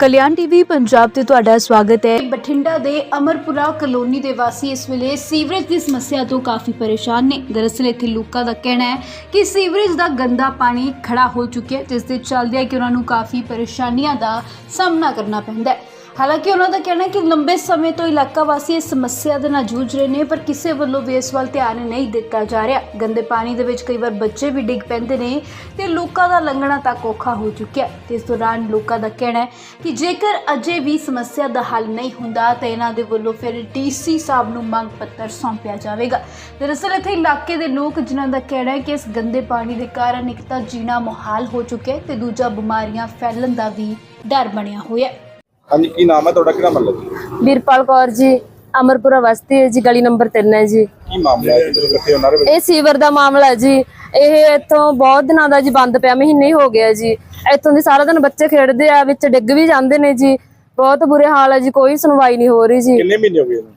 ਕਲਿਆਣ TV Punjab ਤੇ ਤੁਹਾਡਾ ਸਵਾਗਤ ਹੈ। ਬਠਿੰਡਾ ਦੇ ਅਮਰਪੁਰਾ ਕਲੋਨੀ ਦੇ ਵਾਸੀ ਇਸ ਵੇਲੇ ਸੀਵਰੇਜ ਦੀ ਸਮੱਸਿਆ ਤੋਂ ਕਾਫੀ ਪਰੇਸ਼ਾਨ ਨੇ। ਦਰਅਸਲ ਇੱਥੇ ਲੋਕਾਂ ਦਾ ਕਹਿਣਾ ਹੈ ਕਿ ਸੀਵਰੇਜ ਦਾ ਗੰਦਾ ਪਾਣੀ ਖੜਾ ਹੋ ਚੁੱਕਿਆ ਜਿਸ ਦੇ ਚੱਲਦਿਆਂ ਕਿ ਉਹਨਾਂ ਨੂੰ ਕਾਫੀ ਪਰੇਸ਼ਾਨੀਆਂ ਦਾ ਸਾਹਮਣਾ ਕਰਨਾ ਪੈਂਦਾ ਹੈ। ਹਾਲਾਂਕਿ ਉਹਨਾਂ ਦਾ ਕਹਿਣਾ ਹੈ ਕਿ ਲੰਬੇ ਸਮੇਂ ਤੋਂ ਇਲਾਕਾ ਵਾਸੀ ਇਸ ਸਮੱਸਿਆ ਦੇ ਨਾਲ ਜੂਝ ਰਹੇ ਨੇ, ਪਰ ਕਿਸੇ ਵੱਲੋਂ ਵੀ ਇਸ ਵੱਲ ਧਿਆਨ ਨਹੀਂ ਦਿੱਤਾ ਜਾ ਰਿਹਾ। ਗੰਦੇ ਪਾਣੀ ਦੇ ਵਿੱਚ ਕਈ ਵਾਰ ਬੱਚੇ ਵੀ ਡਿੱਗ ਪੈਂਦੇ ਨੇ ਤੇ ਲੋਕਾਂ ਦਾ ਲੰਘਣਾ ਤੱਕ ਔਖਾ ਹੋ ਚੁੱਕਿਆ ਹੈ। ਤੇ ਇਸ ਦੌਰਾਨ ਲੋਕਾਂ ਦਾ ਕਹਿਣਾ ਹੈ ਕਿ ਜੇਕਰ ਅਜੇ ਵੀ ਸਮੱਸਿਆ ਦਾ ਹੱਲ ਨਹੀਂ ਹੁੰਦਾ, ਤਾਂ ਇਹਨਾਂ ਦੇ ਵੱਲੋਂ ਫਿਰ ਡੀਸੀ ਸਾਹਿਬ ਨੂੰ ਮੰਗ ਪੱਤਰ ਸੌਂਪਿਆ ਜਾਵੇਗਾ। ਦਰਅਸਲ ਇੱਥੇ ਇਲਾਕੇ ਦੇ ਲੋਕ ਜਿਨ੍ਹਾਂ ਦਾ ਕਹਿਣਾ ਹੈ ਕਿ ਇਸ ਗੰਦੇ ਪਾਣੀ ਦੇ ਕਾਰਨ ਇੱਕ ਤਾਂ ਜੀਣਾ ਮੁਹਾਲ ਹੋ ਚੁੱਕਿਆ ਹੈ ਤੇ ਦੂਜਾ ਬਿਮਾਰੀਆਂ ਫੈਲਣ ਦਾ ਵੀ ਡਰ ਬਣਿਆ ਹੋਇਆ ਹੈ। ਹਾਂਜੀ ਕੀ ਨਾਮ ਹੈ ਤੁਹਾਡਾ? ਕਿਹੜਾ ਮਹੱਲਾ ਜੀ? ਵੀਰਪਾਲ ਕੌਰ ਜੀ ਅਮਰਪੁਰਾ ਵਸਤੀ ਹੈ ਜੀ ਗਲੀ ਨੰਬਰ 3 ਹੈ ਜੀ। ਕੀ ਮਾਮਲਾ ਹੈ ਜਿਹੜੇ ਇਕੱਠੇ ਹੋਣਾ ਰਹੇ ਇਹ ਸੀਵਰ ਦਾ ਮਾਮਲਾ ਹੈ ਜੀ। ਇਹ ਇੱਥੋਂ ਬਹੁਤ ਦਿਨਾਂ ਦਾ ਜੀ ਬੰਦ ਪਿਆ ਮਹੀਨੇ ਹੀ ਹੋ ਗਿਆ ਜੀ। ਇੱਥੋਂ ਦੀ ਸਾਰਾ ਦਿਨ ਬੱਚੇ ਖੇਡਦੇ ਆ ਵਿੱਚ ਡਿੱਗ ਵੀ ਜਾਂਦੇ ਨੇ ਜੀ। ਬਹੁਤ ਬੁਰੇ ਹਾਲ ਹੈ ਜੀ ਕੋਈ ਸੁਣਵਾਈ ਨਹੀਂ ਹੋ ਰਹੀ ਜੀ। ਕਿੰਨੇ ਮਹੀਨੇ ਹੋ ਗਏ ਇਹਨੂੰ?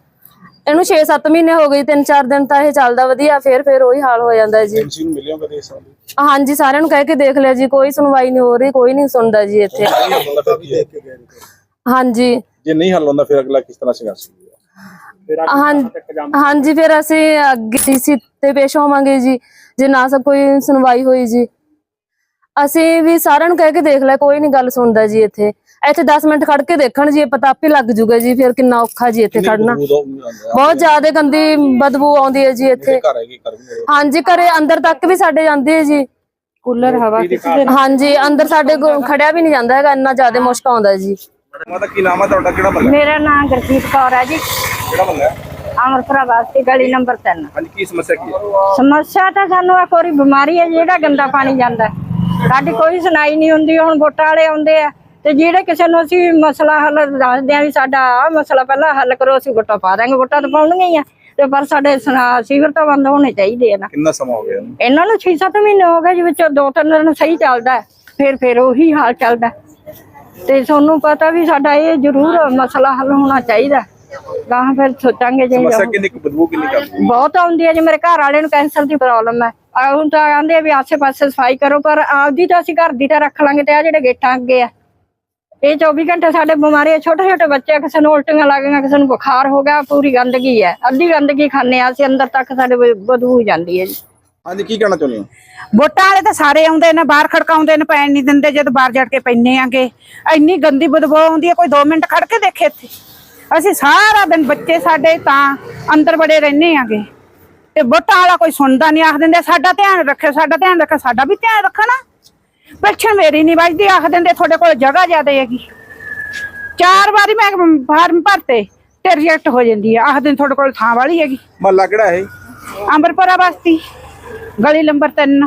ਇਹਨੂੰ 6-7 ਮਹੀਨੇ ਹੋ ਗਏ 3-4 ਦਿਨ ਤਾਂ ਇਹ ਚੱਲਦਾ ਵਧੀਆ ਫਿਰ ਫਿਰ ਉਹੀ ਹਾਲ ਹੋ ਜਾਂਦਾ ਜੀ। ਐਮਸੀ ਨੂੰ ਮਿਲਿਓ ਕਦੇ ਇਸ ਵਾਰ ਹਾਂਜੀ ਸਾਰਿਆਂ ਨੂੰ ਕਹਿ ਕੇ ਦੇਖ ਲਿਆ ਜੀ ਕੋਈ ਸੁਣਵਾਈ ਨਹੀਂ ਹੋ ਰਹੀ ਕੋਈ ਨਹੀਂ ਸੁਣਦਾ ਜੀ ਇੱਥੇ। ਹਾਂਜੀ। ਜੇ ਨਹੀਂ ਹੱਲ ਹੁੰਦਾ ਫਿਰ ਅਗਲਾ ਕਿਸ ਤਰ੍ਹਾਂ ਸੰਘਰਸ਼ ਹੋਊਗਾ ਹਾਂ- ਹਾਂਜੀ ਫਿਰ ਅਸੀਂ ਅੱਗੇ ਡੀਸੀ ਤੇ ਪੇਸ਼ ਹੋਵਾਂਗੇ ਜੀ। ਜੇ ਨਾ ਸਭ ਕੋਈ ਸੁਣਵਾਈ ਹੋਈ ਜੀ। ਅਸੀਂ ਵੀ ਸਾਰਿਆਂ ਨੂੰ ਕਹਿ ਕੇ ਦੇਖ ਲਿਆ ਕੋਈ ਨਹੀਂ ਗੱਲ ਸੁਣਦਾ ਜੀ ਇੱਥੇ। ਇੱਥੇ 10 ਮਿੰਟ ਖੜ ਕੇ ਦੇਖਣ ਜੀ ਇਹ ਪਤਾ ਆਪੇ ਲੱਗ ਜੂਗਾ ਜੀ ਫਿਰ ਕਿੰਨਾ ਔਖਾ ਜੀ ਇੱਥੇ ਖੜਨਾ ਬਹੁਤ ਜ਼ਿਆਦਾ ਗੰਦੀ ਬਦਬੂ ਆਉਂਦੀ ਹੈ ਜੀ ਇੱਥੇ। ਘਰ ਹੈਗੀ ਵੀ ਹਾਂਜੀ ਘਰੇ ਅੰਦਰ ਤੱਕ ਵੀ ਸਾਡੇ ਜਾਂਦੀ ਹੈ ਜੀ। ਕੂਲਰ ਹਵਾ ਹਾਂਜੀ ਅੰਦਰ ਸਾਡੇ ਕੋਲ ਖੜਿਆ ਵੀ ਨਹੀਂ ਜਾਂਦਾ ਹੈਗਾ ਇੰਨਾ ਜ਼ਿਆਦਾ ਮੁਸ਼ਕ ਆਉਂਦਾ ਜੀ। ਮਾਤਾ ਕੀ ਨਾਮ ਹੈ ਤੁਹਾਡਾ? ਕਿਹੜਾ ਮਹੱਲਾ ਮੇਰਾ ਨਾਮ ਗੁਰਜੀਤ ਕੌਰ ਹੈ ਜੀ। ਕਿਹੜਾ ਮਹੱਲਾ ਹੈ ਅਮਰਪੁਰਾ ਵਾਸਤੀ ਗਲੀ ਨੰਬਰ 3 ਹਾਂਜੀ ਕੀ ਸਮੱਸਿਆ ਕੀ ਹੈ? ਸਮੱਸਿਆ ਤਾਂ ਸਾਨੂੰ ਆ ਕੋਈ ਬਿਮਾਰੀ ਹੈ ਜਿਹੜਾ ਗੰਦਾ ਪਾਣੀ ਜਾਂਦਾ। ਸਾਡੀ ਕੋਈ ਸੁਣਾਈ ਨਹੀਂ ਹੁੰਦੀ ਹੁਣ ਵੋਟਾਂ ਵਾਲੇ ਆਉਂਦੇ ਆ। ਤੇ ਜਿਹੜੇ ਕਿਸੇ ਨੂੰ ਅਸੀਂ ਮਸਲਾ ਹੱਲ ਦੱਸਦੇ ਆ ਵੀ ਸਾਡਾ ਮਸਲਾ ਪਹਿਲਾਂ ਹੱਲ ਕਰੋ ਅਸੀਂ ਵੋਟਾਂ ਪਾ ਦਾਂਗੇ ਵੋਟਾਂ ਤਾਂ ਪਾਉਣਗੀਆਂ ਹੀ ਆ। ਤੇ ਪਰ ਸਾਡੇ ਸੀਵਰ ਤਾਂ ਬੰਦ ਹੋਣੇ ਚਾਹੀਦੇ ਆ ਨਾ। ਕਿੰਨਾ ਸਮਾਂ ਹੋ ਗਿਆ ਇਹਨੂੰ? ਨੂੰ 6-7 ਮਹੀਨੇ ਹੋ ਗਏ ਜੀ ਵਿੱਚੋਂ ਦੋ ਤਿੰਨ ਦਿਨ ਸਹੀ ਚੱਲਦਾ ਫਿਰ ਫਿਰ ਉਹੀ ਹਾਲ ਚੱਲਦਾ। ਤੇ ਤੁਹਾਨੂੰ ਪਤਾ ਵੀ ਸਾਡਾ ਇਹ ਜ਼ਰੂਰ ਮਸਲਾ ਹੱਲ ਹੋਣਾ ਚਾਹੀਦਾ। ਗਾਹਾਂ ਫਿਰ ਸੋਚਾਂਗੇ ਜੇ ਸਮੱਸਿਆ ਕਿੰਨੀ ਕੁ ਬਦਬੂ ਕਿੰਨੀ ਕਰਦੀ ਬਹੁਤ ਆਉਂਦੀ ਹੈ ਜੀ ਮੇਰੇ ਘਰ ਵਾਲੇ ਨੂੰ ਕੈਂਸਰ ਦੀ ਪ੍ਰੋਬਲਮ ਹੈ। ਹੁਣ ਤਾਂ ਕਹਿੰਦੇ ਵੀ ਆਸੇ-ਪਾਸੇ ਸਫ਼ਾਈ ਕਰੋ ਪਰ ਆਪਦੀ ਤਾਂ ਅਸੀਂ ਘਰ ਦੀ ਤਾਂ ਰੱਖ ਲਾਂਗੇ ਤੇ ਆ ਜਿਹੜੇ ਗੇਟਾਂ ਅੱਗੇ ਆ। ਇਹ 24 ਘੰਟੇ ਸਾਡੇ ਬਿਮਾਰੀ ਛੋਟੇ ਛੋਟੇ ਬੱਚੇ ਕਿਸੇ ਨੂੰ ਉਲਟੀਆਂ ਲੱਗ ਗਈਆਂ ਕਿਸੇ ਨੂੰ ਬੁਖਾਰ ਹੋ ਗਿਆ ਪੂਰੀ ਗੰਦਗੀ ਹੈ। ਅੱਧੀ ਗੰਦਗੀ ਖਾਂਦੇ ਆ ਅਸੀਂ ਅੰਦਰ ਤੱਕ ਸਾਡੇ ਬਦਬੂ ਜਾਂਦੀ ਹੈ ਜੀ। ਹਾਂਜੀ ਕੀ ਕਹਿਣਾ ਚਾਹੁੰਦੇ ਹੋ? ਵੋਟਾਂ ਵਾਲੇ ਤਾਂ ਸਾਰੇ ਆਉਂਦੇ ਨੇ ਬਾਹਰ ਖੜਕਾਉਂਦੇ ਨੇ ਪੈਣ ਨਹੀਂ ਦਿੰਦੇ ਜਦੋਂ ਬਾਹਰ ਜੜ ਕੇ ਪੈਨੇ ਆਂਗੇ। ਇੰਨੀ ਗੰਦੀ ਬਦਬੂ ਆਉਂਦੀ ਹੈ ਕੋਈ 2 ਮਿੰਟ ਖੜ ਕੇ ਦੇਖੇ ਇੱਥੇ। ਅਸੀਂ ਸਾਰਾ ਦਿਨ ਬੱਚੇ ਸਾਡੇ ਤਾਂ ਅੰਦਰ ਬੜੇ ਰਹਿੰਦੇ ਆਂਗੇ। ਤੇ ਵੋਟਾਂ ਵਾਲਾ ਕੋਈ ਸੁਣਦਾ ਨਹੀਂ ਆਖ ਦਿੰਦੇ ਸਾਡਾ ਧਿਆਨ ਰੱਖੇ ਸਾਡਾ ਧਿਆਨ ਰੱਖੇ ਸਾਡਾ ਵੀ ਧਿਆਨ ਰੱਖਣਾ ਪਿੱਛੇ ਮੇਰੀ ਨਹੀਂ ਵੱਜਦੀ ਆਖ ਦਿੰਦੇ ਤੁਹਾਡੇ ਕੋਲ ਜਗ੍ਹਾ ਜ਼ਿਆਦਾ ਹੈਗੀ। ਚਾਰ ਵਾਰੀ ਮੈਂ ਫਾਰਮ ਭਰਤੇ ਤੇ ਰਿਜੈਕਟ ਹੋ ਜਾਂਦੀ ਆ ਆਖ ਦਿਨ ਤੁਹਾਡੇ ਕੋਲ ਥਾਂ ਵਾਲੀ ਹੈਗੀ। ਮਹੱਲਾ ਕਿਹੜਾ ਹੈ ਅੰਬਰਪੁਰਾ ਬਸਤੀ ਗਲੀ ਨੰਬਰ 3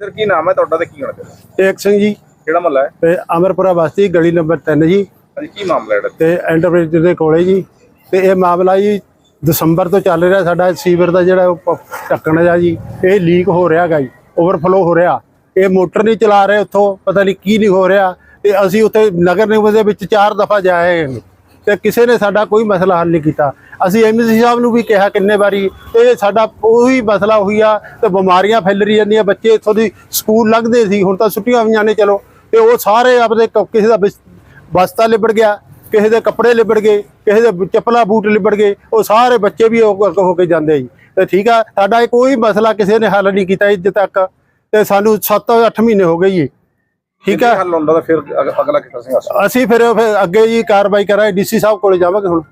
ਸਰ ਕੀ ਨਾਮ ਹੈ ਤੁਹਾਡਾ ਤੇ ਕੀ ਕਹਿਣਾ ਚਾਹੁੰਦੇ? ਹੋ ਏਕ ਸਿੰਘ ਜੀ। ਕਿਹੜਾ ਮਹੱਲਾ ਹੈ? ਤੇ ਅਮਰਪੁਰਾ ਬਸਤੀ ਗਲੀ ਨੰਬਰ 3 ਜੀ। ਹਾਂਜੀ ਕੀ ਮਾਮਲਾ ਹੈ? ਜਿਹੜਾ ਤੇ ਐਂਟਰਪ੍ਰਾਈਜ਼ ਦੇ ਕੋਲੇ ਜੀ। ਤੇ ਇਹ ਮਾਮਲਾ ਜੀ ਦਸੰਬਰ ਤੋਂ ਚੱਲ ਰਿਹਾ ਸਾਡਾ ਸੀਵਰ ਦਾ ਜਿਹੜਾ ਉਹ ਪ- ਢੱਕਣ ਆ ਜੀ ਇਹ ਲੀਕ ਹੋ ਰਿਹਾ ਗਾ ਜੀ ਓਵਰਫਲੋ ਹੋ ਰਿਹਾ। ਇਹ ਮੋਟਰ ਨਹੀਂ ਚਲਾ ਰਹੇ ਉੱਥੋਂ ਪਤਾ ਨਹੀਂ ਕੀ ਨਹੀਂ ਹੋ ਰਿਹਾ। ਤੇ ਅਸੀਂ ਉੱਥੇ ਨਗਰ ਨਿਗਮ ਦੇ ਵਿੱਚ ਚਾਰ ਦਫਾ ਜਾਏ ਹਾਂ ਤੇ ਕਿਸੇ ਨੇ ਸਾਡਾ ਕੋਈ ਮਸਲਾ ਹੱਲ ਨਹੀਂ ਕੀਤਾ। ਅਸੀਂ ਐਮਸੀ ਸਾਹਿਬ ਨੂੰ ਵੀ ਕਿਹਾ ਕਿੰਨੇ ਵਾਰੀ, ਇਹ ਸਾਡਾ ਉਹੀ ਮਸਲਾ ਹੋਈ ਆ ਤੇ ਬਿਮਾਰੀਆਂ ਫੈਲ ਰਹੀ ਜਾਂਦੀਆਂ, ਬੱਚੇ ਇੱਥੋਂ ਦੀ ਸਕੂਲ ਲੰਘਦੇ ਸੀ, ਹੁਣ ਤਾਂ ਛੁੱਟੀਆਂ ਹੋਈਆਂ ਨੇ ਚਲੋ। ਤੇ ਉਹ ਸਾਰੇ ਆਪਦੇ ਕ- ਕਿਸੇ ਦਾ ਬਿਸ- ਬਸਤਾ ਲਿਬੜ ਗਿਆ, ਕਿਸੇ ਦੇ ਕੱਪੜੇ ਲਿਬੜ ਗਏ, ਕਿਸੇ ਦੇ ਚੱਪਲਾ ਬੂਟ ਲਿਬੜ ਗਏ, ਉਹ ਸਾਰੇ ਬੱਚੇ ਵੀ ਉਹ ਹੋ ਕੇ ਜਾਂਦੇ ਜੀ ਤੇ ਠੀਕ ਆ, ਸਾਡਾ ਇਹ ਕੋਈ ਮਸਲਾ ਕਿਸੇ ਨੇ ਹੱਲ ਨਹੀਂ ਕੀਤਾ ਅੱਜ ਤੱਕ। ਤੇ ਸਾਨੂੰ 7-8 ਮਹੀਨੇ ਹੋ ਗਏ ਜੀ। ਠੀਕ ਨਹੀਂ ਹੱਲ ਹੁੰਦਾ ਤਾਂ ਫਿਰ ਅਗ- ਅਗਲਾ ਕਿਸ ਤਰ੍ਹਾਂ ਸੰਘਰਸ਼। ਅਸੀਂ ਫਿਰ ਫਿਰ ਅੱਗੇ ਜੀ ਕਾਰਵਾਈ ਕਰਾਂਗੇ ਡੀਸੀ ਸਾਹਿਬ ਕੋਲੇ ਜਾਵਾਂਗੇ ਹੁਣ।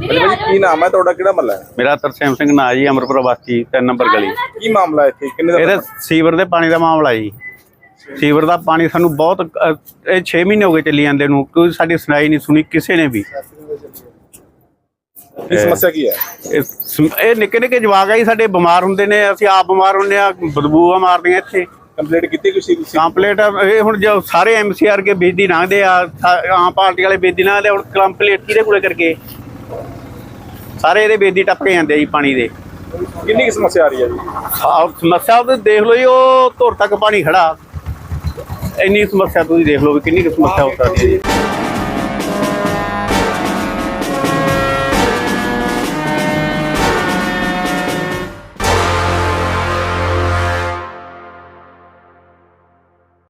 ਕੀ ਨਾਮ ਹੈ ਤੁਹਾਡਾ ਕਿਹੜਾ ਮਹੱਲਾ ਹੈ? ਮੇਰਾ ਤਰਸੇਮ ਸਿੰਘ ਨਾਂ ਜੀ ਅਮਰਪੁਰ ਬਸਤੀ 3 ਨੰਬਰ ਗਲੀ। ਕੀ ਮਾਮਲਾ ਹੈ ਇੱਥੇ? ਕਿੰਨੇ ਦਾ ਇਹਦੇ ਸੀਵਰ ਦੇ ਪਾਣੀ ਦਾ ਮਾਮਲਾ ਜੀ। ਸੀਵਰ ਦਾ ਪਾਣੀ ਸਾਨੂੰ ਬਹੁਤ ਅ, ਇਹ 6 ਮਹੀਨੇ ਹੋ ਗਏ ਚੱਲੀ ਜਾਂਦੇ ਨੂੰ ਕੋਈ ਸਾਡੀ ਸੁਣਾਈ ਨਹੀਂ ਸੁਣੀ ਕਿਸੇ ਨੇ ਵੀ। ਕੀ ਸਮੱਸਿਆ ਕੀ ਹੈ? ਇਹ ਨਿੱਕੇ ਨਿੱਕੇ ਜਵਾਕ ਆ ਜੀ ਸਾਡੇ ਬਿਮਾਰ ਹੁੰਦੇ ਨੇ ਅਸੀਂ ਆਪ ਬਿਮਾਰ ਹੁੰਦੇ ਆ ਬਦਬੂਆਂ ਮਾਰਦੀਆਂ ਇੱਥੇ। ਕੰਪਲੀਟ ਕੀਤੀ ਕੋਈ ਸੀ ਕੰਪਲੀਟ ਇਹ ਹੁਣ ਜੋ ਸਾਰੇ ਐਮਸੀਆਰ ਕੇ ਬੇਦੀ ਲੰਘਦੇ ਆ ਸਾ- ਆਮ ਪਾਰਟੀ ਵਾਲੇ ਬੇਦੀ ਲੰਘਦੇ ਆ, ਹੁਣ ਕੰਪਲੀਟ ਕਿਹਦੇ ਕੋਲੇ ਕਰਕੇ? ਸਾਰੇ ਇਹਦੇ ਬੇਦੀ ਟੱਪ ਕੇ ਜਾਂਦੇ ਆ ਜੀ ਪਾਣੀ ਦੇ। ਕਿੰਨੀ ਕੁ ਸਮੱਸਿਆ ਆ ਰਹੀ ਹੈ ਜੀ? ਆਹ ਸਮੱਸਿਆ ਉਹ ਦੇਖ ਲਓ ਜੀ ਉਹ ਧੁਰ ਤੱਕ ਪਾਣੀ ਖੜਾ। ਇੰਨੀ ਸਮੱਸਿਆ ਤੁਸੀਂ ਦੇਖ ਲਓ ਵੀ ਕਿੰਨੀ ਕੁ ਸਮੱਸਿਆ ਹੋ ਸਕਦੀ ਹੈ ਜੀ।